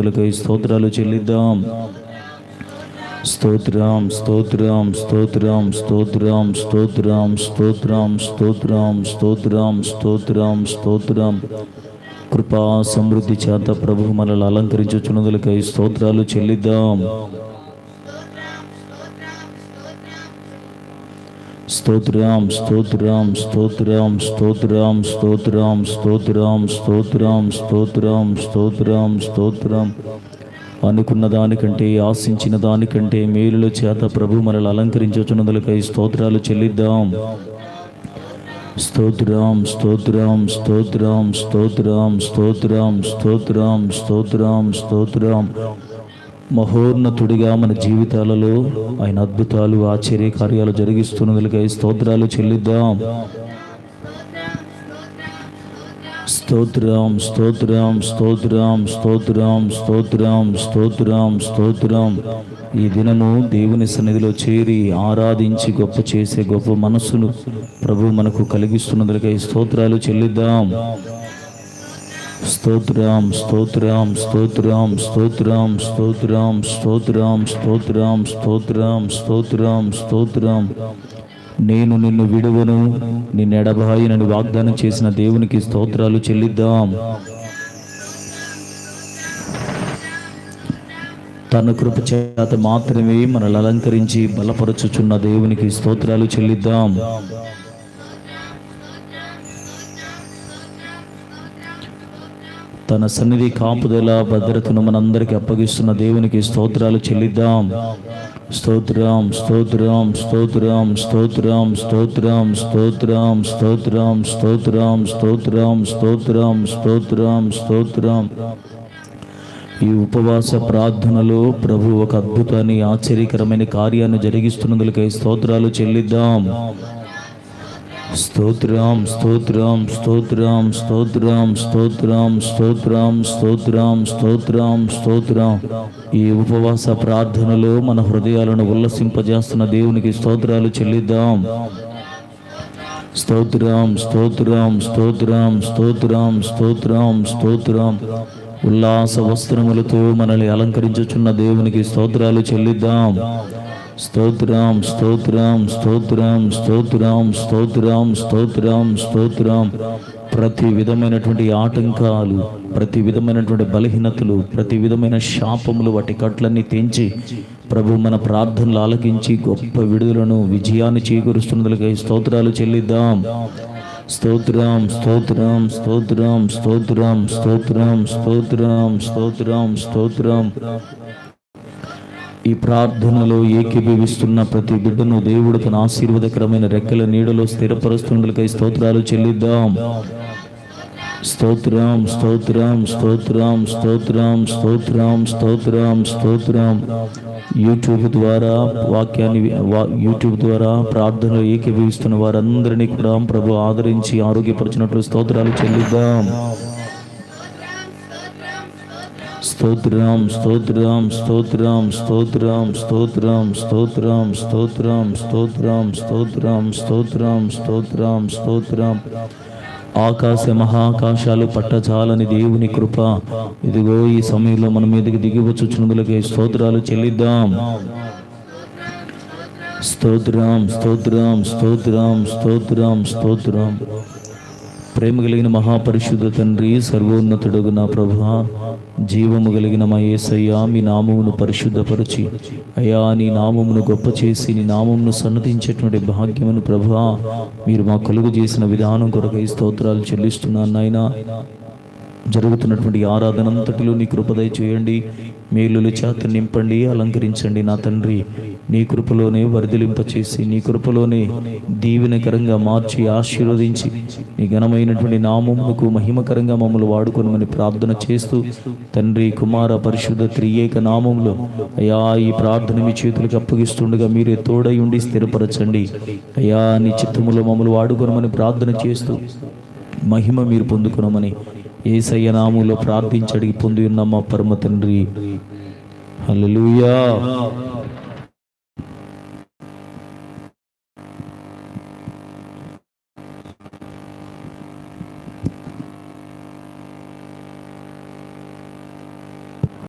వందలకై స్తోత్రాలు చెల్లిద్దాం. స్తోత్రం స్తోత్రం స్తోత్రం స్తోత్రం స్తోత్రం స్తోత్రం స్తోత్రం స్తోత్రం స్తోత్రం స్తోత్రం. కృపా సమృద్ధి చేత ప్రభు మనల్ని అలంకరించుచున్నదులకై స్తోత్రాలు చెల్లిద్దాం. స్తోత్రం స్తోత్రం స్తోత్రం స్తోత్రం స్తోత్రం స్తోత్రం స్తోత్రం స్తోత్రం స్తోత్రం స్తోత్రం అనుకున్న దానికంటే ఆశించిన దానికంటే మేలుల చేత ప్రభు మనల్ని అలంకరించుచున్నదులకై స్తోత్రాలు చెల్లిద్దాం స్తోత్రం స్తోత్రం స్తోత్రం స్తోత్రం స్తోత్రం స్తోత్రం స్తోత్రం స్తోత్రం మహోన్నతుడిగా మన జీవితాలలో ఆయన అద్భుతాలు ఆశ్చర్య కార్యాలు జరిగిస్తున్నదికై స్తోత్రాలు చెల్లిద్దాం. స్తోత్రం స్తోత్రం స్తోత్రం స్తోత్రం స్తోత్రం స్తోత్రం స్తోత్రం. ఈ దినము దేవుని సన్నిధిలో చేరి ఆరాధించి గొప్ప చేసే గొప్ప మనస్సును ప్రభు మనకు కలిగిస్తున్నందులకై స్తోత్రాలు చెల్లిద్దాం. స్తోత్రం స్తోత్రం స్తోత్రం స్తోత్రం స్తోత్రం స్తోత్రం స్తోత్రం స్తోత్రం స్తోత్రం స్తోత్రం. నేను నిన్ను విడువను నిన్ను ఎడబాయినని వాగ్దానం చేసిన దేవునికి స్తోత్రాలు చెల్లిద్దాం. తన కృప చేత మాత్రమే మనల్ని అలంకరించి బలపరచుచున్న దేవునికి స్తోత్రాలు చెల్లిద్దాం. తన సన్నిధి కాపుదల భద్రతను మనందరికీ అప్పగిస్తున్న దేవునికి స్తోత్రాలు చెల్లిద్దాం స్తోత్రం స్తోత్రం స్తోత్రం స్తోత్రం స్తోత్రం స్తోత్రం స్తోత్రం స్తోత్రం స్తోత్రం స్తోత్రం స్తోత్రం స్తోత్రం ఈ ఉపవాస ప్రార్థనలో ప్రభు ఒక అద్భుతాన్ని ఆశ్చర్యకరమైన కార్యాన్ని జరిగిస్తున్నందులకై స్తోత్రాలు చెల్లిద్దాం స్తోత్రం స్తోత్రం స్తోత్రం స్తోత్రం స్తోత్రం స్తోత్రం స్తోత్రం స్తోత్రం స్తోత్రం ఈ ఉపవాస ప్రార్థనలో మన హృదయాలను ఉల్లసింపజేస్తున్న దేవునికి స్తోత్రాలు చెల్లిద్దాం స్తోత్రం స్తోత్రం స్తోత్రం స్తోత్రం స్తోత్రం స్తోత్రం ఉల్లాస వస్త్రములతో మనల్ని అలంకరించుచున్న దేవునికి స్తోత్రాలు చెల్లిద్దాం స్తోత్రం స్తోత్రం స్తోత్రం స్తోత్రం స్తోత్రం స్తోత్రం స్తోత్రం ప్రతి విధమైనటువంటి ఆటంకాలు ప్రతి విధమైనటువంటి బలహీనతలు ప్రతి విధమైన శాపములు వాటి కట్లన్నీ తెంచి ప్రభు మన ప్రార్థనలు ఆలకించి గొప్ప విడుదలను విజయాన్ని చేకూరుస్తున్నందులకై స్తోత్రాలు చెల్లిద్దాం స్తోత్రం స్తోత్రం స్తోత్రం స్తోత్రం స్తోత్రం స్తోత్రం స్తోత్రం స్తోత్రం ఈ ప్రార్థనలో ఏకీభవిస్తున్న ప్రతి బిడ్డను దేవుడు తన ఆశీర్వాదకరమైన రెక్కల నీడలో స్థిరపరుస్తుండలకై స్తోత్రాలు చెల్లిద్దాం. స్తోత్రం స్తోత్రం స్తోత్రం స్తోత్రం స్తోత్రం స్తోత్రం స్తోత్రం. యూట్యూబ్ ద్వారా వాక్యాన్ని వా- యూట్యూబ్ ద్వారా ప్రార్థనలు ఏకీభవిస్తున్న వారందరినీ కూడా ప్రభు ఆదరించి ఆరోగ్యపరిచినట్లు స్తోత్రాలు చెల్లిద్దాం. స్తోత్రం స్తోత్రం స్తోత్రం స్తోత్రం స్తోత్రం స్తోత్రం స్తోత్రం స్తోత్రం స్తోత్రం స్తోత్రం స్తోత్రం స్తోత్రం ఆకాశ మహాకాశాలు పట్టచాలని దేవుని కృప ఇదిగో ఈ సమయంలో మన మీదకి దిగివచ్చుచున్నదులకి స్తోత్రాలు చెల్లిద్దాం స్తోత్రం స్తోత్రం స్తోత్రం స్తోత్రం స్తోత్రం ప్రేమ కలిగిన మహాపరిశుద్ధ తండ్రి సర్వోన్నతుడుగు నా ప్రభా జీవము కలిగిన మా ఏసయ్యా మీ నామమును పరిశుద్ధపరిచి. అయ్యా నీ నామమును గొప్ప చేసి నీ నామమును సన్నతించేటువంటి భాగ్యమును ప్రభా మీరు మా కలుగు చేసిన విధానం కొరకై స్తోత్రాలు చెల్లిస్తున్నాను నాయన. జరుగుతున్నటువంటి ఈ ఆరాధన అంతటిలో నీ కృపదయ చేయండి. మేలుల చేత నింపండి అలంకరించండి నా తండ్రి. నీ కృపలోనే వరదిలింపచేసి నీ కృపలోనే దీవెనకరంగా మార్చి ఆశీర్వదించి నీ ఘనమైనటువంటి నామమునకు మహిమకరంగా మమ్మల్ని వాడుకొనమని ప్రార్థన చేస్తూ తండ్రి కుమార పరిశుద్ధ త్రియేక నామంలో అయా ఈ ప్రార్థన మీ చేతులకు అప్పగిస్తుండగా మీరే తోడై ఉండి స్థిరపరచండి. అయా నీ చిత్తములో మమ్మల్ని వాడుకొనమని ప్రార్థన చేస్తూ మహిమ మీరు పొందుకునమని ఏసయ్య నాములో ప్రార్థించడిగి పొంది ఉన్న మా పరమ తండ్రి. హల్లెలూయా.